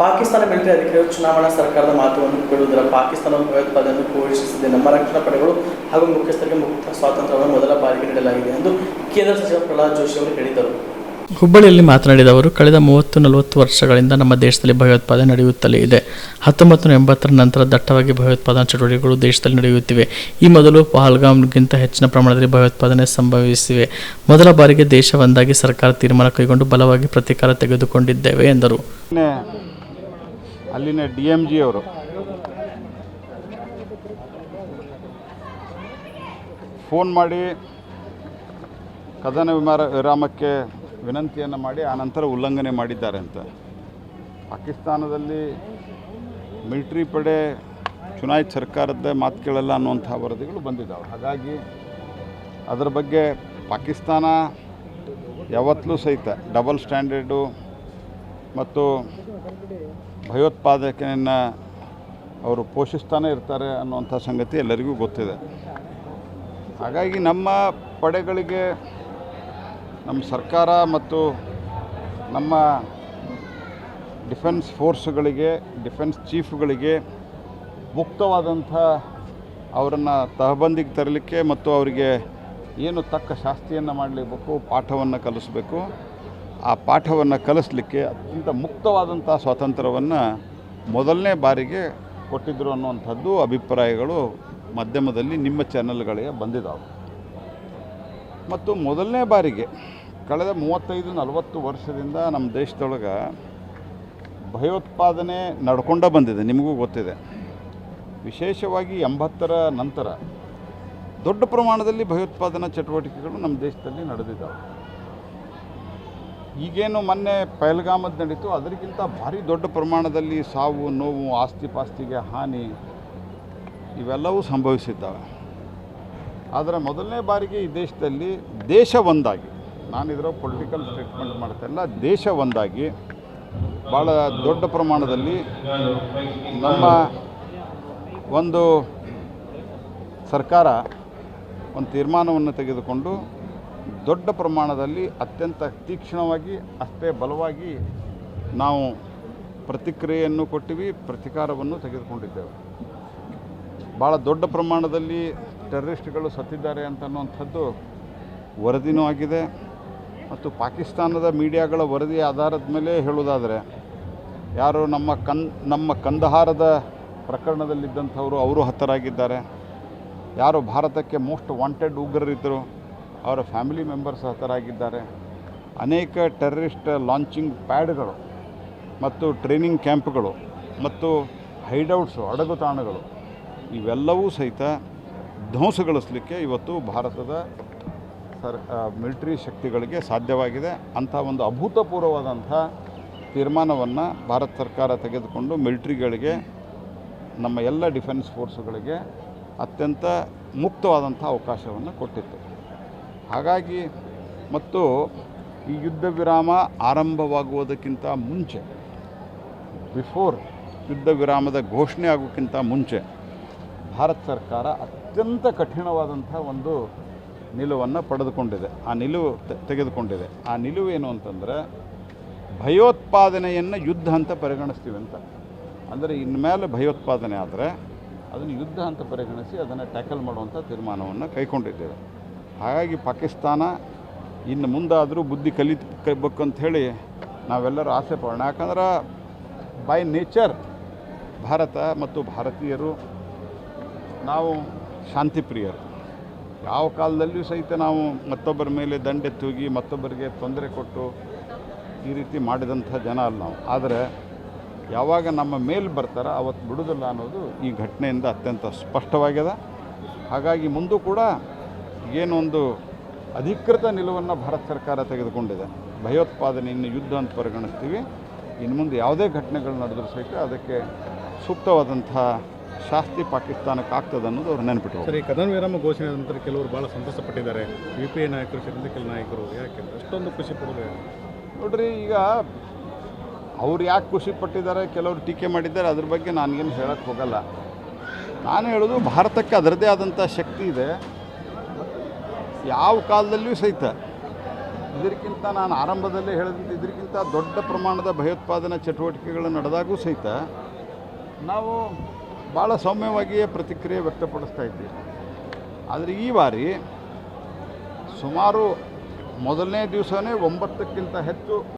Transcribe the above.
Pakistan military ಅಧಿಕಾರಿಗಳು ಚುನಾವಣಾ ಸರ್ಕಾರದ ಮಾತುವನ್ನು ಕೇಳುವುದರ ಪಾಕಿಸ್ತಾನ ಭಯೋತ್ಪಾದನೆಯನ್ನು ಘೋಷಿಸಿದೆ ನಮ್ಮ ರಕ್ಷಣಾ ಪಡೆಗಳು ಹಾಗೂ ಮುಖ್ಯಸ್ಥರಿಗೆ ಮುಕ್ತ ಸ್ವಾತಂತ್ರ್ಯವನ್ನು ಮೊದಲ ಬಾರಿಗೆ ನೀಡಲಾಗಿದೆ ಎಂದು ಕೇಂದ್ರ ಸಚಿವ ಪ್ರಹ್ಲಾದ್ ಜೋಶಿ ಅವರು ಹೇಳಿದರು. ಹುಬ್ಬಳ್ಳಿಯಲ್ಲಿ ಮಾತನಾಡಿದ ಅವರು, ಕಳೆದ ಮೂವತ್ತು ನಲವತ್ತು ವರ್ಷಗಳಿಂದ ನಮ್ಮ ದೇಶದಲ್ಲಿ ಭಯೋತ್ಪಾದನೆ ನಡೆಯುತ್ತಲೇ ಇದೆ. ಹತ್ತೊಂಬತ್ತು ನೂರ ಎಂಬತ್ತರ ನಂತರ ದಟ್ಟವಾಗಿ ಭಯೋತ್ಪಾದನಾ ಚಟುವಟಿಕೆಗಳು ದೇಶದಲ್ಲಿ ನಡೆಯುತ್ತಿವೆ. ಈ ಮೊದಲು ಪಹಲ್ಗಾಮ್ಗಿಂತ ಹೆಚ್ಚಿನ ಪ್ರಮಾಣದಲ್ಲಿ ಭಯೋತ್ಪಾದನೆ ಸಂಭವಿಸಿವೆ. ಮೊದಲ ಬಾರಿಗೆ ದೇಶ ಒಂದಾಗಿ ಸರ್ಕಾರ ತೀರ್ಮಾನ ಕೈಗೊಂಡು ಬಲವಾಗಿ ಪ್ರತೀಕಾರ ತೆಗೆದುಕೊಂಡಿದ್ದೇವೆ, ಎಂದರು. ಅಲ್ಲಿನ ಡಿ ಎಂ ಜಿ ಅವರು. ಫೋನ್ ಮಾಡಿ ಕದನ ವಿಮಾರ ವಿರಾಮಕ್ಕೆ ವಿನಂತಿಯನ್ನು ಮಾಡಿ ಆನಂತರ ಉಲ್ಲಂಘನೆ ಮಾಡಿದ್ದಾರೆ ಅಂತ. ಪಾಕಿಸ್ತಾನದಲ್ಲಿ ಮಿಲಿಟ್ರಿ ಪಡೆ ಚುನಾಯಿತ ಸರ್ಕಾರದ ಮಾತು ಕೇಳಲ್ಲ ಅನ್ನುವಂಥ ವರದಿಗಳು ಬಂದಿದ್ದಾವೆ. ಹಾಗಾಗಿ ಅದರ ಬಗ್ಗೆ ಪಾಕಿಸ್ತಾನ ಯಾವತ್ತಲೂ ಸಹಿತ, ಡಬಲ್ ಸ್ಟ್ಯಾಂಡರ್ಡು ಮತ್ತು ಭಯೋತ್ಪಾದಕನನ್ನು ಅವರು ಪೋಷಿಸ್ತಾನೆ ಇರ್ತಾರೆ ಅನ್ನುವಂಥ ಸಂಗತಿ ಎಲ್ಲರಿಗೂ ಗೊತ್ತಿದೆ. ಹಾಗಾಗಿ ನಮ್ಮ ಪಡೆಗಳಿಗೆ ನಮ್ಮ ಸರ್ಕಾರ ಮತ್ತು ನಮ್ಮ ಡಿಫೆನ್ಸ್ ಫೋರ್ಸ್ಗಳಿಗೆ, ಡಿಫೆನ್ಸ್ ಚೀಫ್ಗಳಿಗೆ ಮುಕ್ತವಾದಂಥ ಅವರನ್ನು ತಹಬಂದಿಗೆ ತರಲಿಕ್ಕೆ ಮತ್ತು ಅವರಿಗೆ ಏನು ತಕ್ಕ ಶಾಸ್ತಿಯನ್ನು ಮಾಡಲೇಬೇಕು, ಪಾಠವನ್ನು ಕಲಿಸ್ಬೇಕು ಆ ಪಾಠವನ್ನು ಕಲಿಸ್ಲಿಕ್ಕೆ ಅತ್ಯಂತ ಮುಕ್ತವಾದಂಥ ಸ್ವಾತಂತ್ರ್ಯವನ್ನು ಮೊದಲನೇ ಬಾರಿಗೆ ಕೊಟ್ಟಿದ್ದರು ಅನ್ನುವಂಥದ್ದು ಅಭಿಪ್ರಾಯಗಳು ಮಾಧ್ಯಮದಲ್ಲಿ ನಿಮ್ಮ ಚಾನೆಲ್ಗಳಿಗೆ ಬಂದಿದ್ದಾವೆ ಮತ್ತು ಮೊದಲನೇ ಬಾರಿಗೆ ಕಳೆದ ಮೂವತ್ತೈದು ನಲವತ್ತು ವರ್ಷದಿಂದ ನಮ್ಮ ದೇಶದೊಳಗೆ ಭಯೋತ್ಪಾದನೆ ನಡ್ಕೊಂಡ ಬಂದಿದೆ, ನಿಮಗೂ ಗೊತ್ತಿದೆ. ವಿಶೇಷವಾಗಿ ಎಂಬತ್ತರ ನಂತರ ದೊಡ್ಡ ಪ್ರಮಾಣದಲ್ಲಿ ಭಯೋತ್ಪಾದನಾ ಚಟುವಟಿಕೆಗಳು ನಮ್ಮ ದೇಶದಲ್ಲಿ ನಡೆದಿದ್ದಾವೆ ಈಗೇನು ಮೊನ್ನೆ ಪೈಲ್ಗಾಮದ ನಡೀತು, ಅದಕ್ಕಿಂತ ಭಾರಿ ದೊಡ್ಡ ಪ್ರಮಾಣದಲ್ಲಿ ಸಾವು, ನೋವು ಆಸ್ತಿ ಪಾಸ್ತಿಗೆ ಹಾನಿ ಇವೆಲ್ಲವೂ ಸಂಭವಿಸಿದ್ದಾವೆ. ಆದರೆ ಮೊದಲನೇ ಬಾರಿಗೆ ಈ ದೇಶದಲ್ಲಿ ದೇಶ ಒಂದಾಗಿ ನಾನು ಇದರ ಪೊಲಿಟಿಕಲ್ ಸ್ಟೇಟ್ಮೆಂಟ್ ಮಾಡ್ತಾಯಿಲ್ಲ ದೇಶ ಒಂದಾಗಿ ಭಾಳ ದೊಡ್ಡ ಪ್ರಮಾಣದಲ್ಲಿ ನಮ್ಮ ಒಂದು ಸರ್ಕಾರ ಒಂದು ತೀರ್ಮಾನವನ್ನು ತೆಗೆದುಕೊಂಡು ದೊಡ್ಡ ಪ್ರಮಾಣದಲ್ಲಿ ಅತ್ಯಂತ ತೀಕ್ಷ್ಣವಾಗಿ, ಅಷ್ಟೇ ಬಲವಾಗಿ ನಾವು ಪ್ರತಿಕ್ರಿಯೆಯನ್ನು ಕೊಟ್ಟಿವಿ, ಪ್ರತಿಕಾರವನ್ನು ತೆಗೆದುಕೊಂಡಿದ್ದೇವೆ. ಭಾಳ ದೊಡ್ಡ ಪ್ರಮಾಣದಲ್ಲಿ ಟೆರರಿಸ್ಟ್ಗಳು ಸತ್ತಿದ್ದಾರೆ ಅಂತ ಅನ್ನುವಂಥದ್ದು ವರದಿನೂ ಆಗಿದೆ. ಮತ್ತು ಪಾಕಿಸ್ತಾನದ ಮೀಡಿಯಾಗಳ ವರದಿ ಆಧಾರದ ಮೇಲೆ ಹೇಳುವುದಾದರೆ, ಯಾರು ನಮ್ಮ ಕನ್, ನಮ್ಮ ಕಂದಹಾರದ ಪ್ರಕರಣದಲ್ಲಿದ್ದಂಥವರು ಅವರು ಹತರಾಗಿದ್ದಾರೆ. ಯಾರು ಭಾರತಕ್ಕೆ ಮೋಸ್ಟ್ ವಾಂಟೆಡ್ ಉಗ್ರರಿದ್ದರು. ಅವರ ಫ್ಯಾಮಿಲಿ ಮೆಂಬರ್ಸ್ ಹತರಾಗಿದ್ದಾರೆ ಅನೇಕ ಟೆರರಿಸ್ಟ್ ಲಾಂಚಿಂಗ್ ಪ್ಯಾಡ್ಗಳು ಮತ್ತು ಟ್ರೈನಿಂಗ್ ಕ್ಯಾಂಪ್ಗಳು ಮತ್ತು ಹೈಡೌಟ್ಸು ಅಡಗು ತಾಣಗಳು, ಇವೆಲ್ಲವೂ ಸಹಿತ ಧ್ವಂಸಗೊಳಿಸಲಿಕ್ಕೆ ಇವತ್ತು ಭಾರತದ ಸರ್ ಮಿಲಿಟ್ರಿ ಶಕ್ತಿಗಳಿಗೆ ಸಾಧ್ಯವಾಗಿದೆ. ಅಂಥ ಒಂದು ಅಭೂತಪೂರ್ವವಾದಂಥ ತೀರ್ಮಾನವನ್ನು ಭಾರತ ಸರ್ಕಾರ ತೆಗೆದುಕೊಂಡು ಮಿಲಿಟ್ರಿಗಳಿಗೆ, ನಮ್ಮ ಎಲ್ಲ ಡಿಫೆನ್ಸ್ ಫೋರ್ಸ್ಗಳಿಗೆ ಅತ್ಯಂತ ಮುಕ್ತವಾದಂಥ ಅವಕಾಶವನ್ನು ಕೊಟ್ಟಿತ್ತು. ಹಾಗಾಗಿ ಮತ್ತು ಈ ಯುದ್ಧ ವಿರಾಮ ಆರಂಭವಾಗುವುದಕ್ಕಿಂತ ಮುಂಚೆ ಬಿಫೋರ್ ಯುದ್ಧ ವಿರಾಮದ ಘೋಷಣೆ ಆಗೋಕ್ಕಿಂತ ಮುಂಚೆ, ಭಾರತ ಸರ್ಕಾರ ಅತ್ಯಂತ ಕಠಿಣವಾದಂಥ ಒಂದು ನಿಲುವನ್ನು ಪಡೆದುಕೊಂಡಿದೆ. ಆ ನಿಲುವು ತೆಗೆದುಕೊಂಡಿದೆ. ಆ ನಿಲುವು ಏನು ಅಂತಂದರೆ, ಭಯೋತ್ಪಾದನೆಯನ್ನು ಯುದ್ಧ ಅಂತ ಪರಿಗಣಿಸ್ತೀವಿ ಅಂತ. ಅಂದರೆ ಇನ್ಮೇಲೆ ಭಯೋತ್ಪಾದನೆ ಆದರೆ, ಅದನ್ನು ಯುದ್ಧ ಅಂತ ಪರಿಗಣಿಸಿ ಅದನ್ನು ಟ್ಯಾಕಲ್ ಮಾಡುವಂಥ ತೀರ್ಮಾನವನ್ನು ಕೈಗೊಂಡಿದ್ದೇವೆ. ಹಾಗಾಗಿ ಪಾಕಿಸ್ತಾನ ಇನ್ನು ಮುಂದಾದರೂ ಬುದ್ಧಿ ಕಲಿಬೇಕು ಹೇಳಿ ನಾವೆಲ್ಲರೂ ಆಸೆ ಪಡೋಣ. ಯಾಕಂದ್ರೆ ಬೈ ನೇಚರ್ ಭಾರತ ಮತ್ತು ಭಾರತೀಯರು ನಾವು ಶಾಂತಿ ಪ್ರಿಯರು ಯಾವ ಕಾಲದಲ್ಲಿಯೂ ಸಹಿತ ನಾವು ಮತ್ತೊಬ್ಬರ ಮೇಲೆ ದಂಡೆತ್ತೂಗಿ ಮತ್ತೊಬ್ಬರಿಗೆ ತೊಂದರೆ ಕೊಟ್ಟು ಈ ರೀತಿ ಮಾಡಿದಂಥ ಜನ ಅಲ್ಲ ನಾವು. ಆದರೆ ಯಾವಾಗ ನಮ್ಮ ಮೇಲೆ ಬರ್ತಾರೋ ಅವತ್ತು ಬಿಡೋದಿಲ್ಲ ಅನ್ನೋದು ಈ ಘಟನೆಯಿಂದ ಅತ್ಯಂತ ಸ್ಪಷ್ಟವಾಗಿದೆ ಹಾಗಾಗಿ ಮುಂದೂ ಕೂಡ ಏನೊಂದು ಅಧಿಕೃತ ನಿಲುವನ್ನು ಭಾರತ ಸರ್ಕಾರ ತೆಗೆದುಕೊಂಡಿದೆ. ಭಯೋತ್ಪಾದನೆಯನ್ನು ಯುದ್ಧ ಅಂತ ಪರಿಗಣಿಸ್ತೀವಿ. ಇನ್ನು ಮುಂದೆ ಯಾವುದೇ ಘಟನೆಗಳು ನಡೆದರೂ ಸಹಿತ ಅದಕ್ಕೆ ಸೂಕ್ತವಾದಂಥ ಶಾಸ್ತಿ ಪಾಕಿಸ್ತಾನಕ್ಕೆ ಆಗ್ತದೆ ಅನ್ನೋದು ಅವ್ರು ನೆನಪಿಟ್ಟು ಸರಿ ಕದನ ವಿರಾಮ ಘೋಷಣೆ ನಂತರ ಕೆಲವರು ಭಾಳ ಸಂತಸಪಟ್ಟಿದ್ದಾರೆ. ಯು ಪಿ ಎ ನಾಯಕರು ಸೇರಿದಂತೆ ಕೆಲ ನಾಯಕರು ಯಾಕೆ ಅಷ್ಟೊಂದು ಖುಷಿ ಪಡೋದು ನೋಡ್ರಿ ಈಗ ಅವ್ರು ಯಾಕೆ ಖುಷಿ ಪಟ್ಟಿದ್ದಾರೆ? ಕೆಲವರು ಟೀಕೆ ಮಾಡಿದ್ದಾರೆ. ಅದ್ರ ಬಗ್ಗೆ ನಾನೇನು ಹೇಳಕ್ಕೆ ಹೋಗಲ್ಲ. ನಾನು ಹೇಳೋದು ಭಾರತಕ್ಕೆ ಅದರದ್ದೇ ಆದಂಥ ಶಕ್ತಿ ಇದೆ. ಯಾವ ಕಾಲದಲ್ಲಿಯೂ ಸಹಿತ ಇದಕ್ಕಿಂತ ನಾನು ಆರಂಭದಲ್ಲೇ ಹೇಳಿದಂತೆ ಇದಕ್ಕಿಂತ ದೊಡ್ಡ ಪ್ರಮಾಣದ ಭಯೋತ್ಪಾದನಾ ಚಟುವಟಿಕೆಗಳು ನಡೆದಾಗೂ ಸಹಿತ ನಾವು ಭಾಳ ಸೌಮ್ಯವಾಗಿಯೇ ಪ್ರತಿಕ್ರಿಯೆ ವ್ಯಕ್ತಪಡಿಸ್ತಾ ಇದ್ದೀವಿ. ಆದರೆ ಈ ಬಾರಿ ಸುಮಾರು ಮೊದಲನೇ ದಿವಸವೇ ಒಂಬತ್ತಕ್ಕಿಂತ ಹೆಚ್ಚು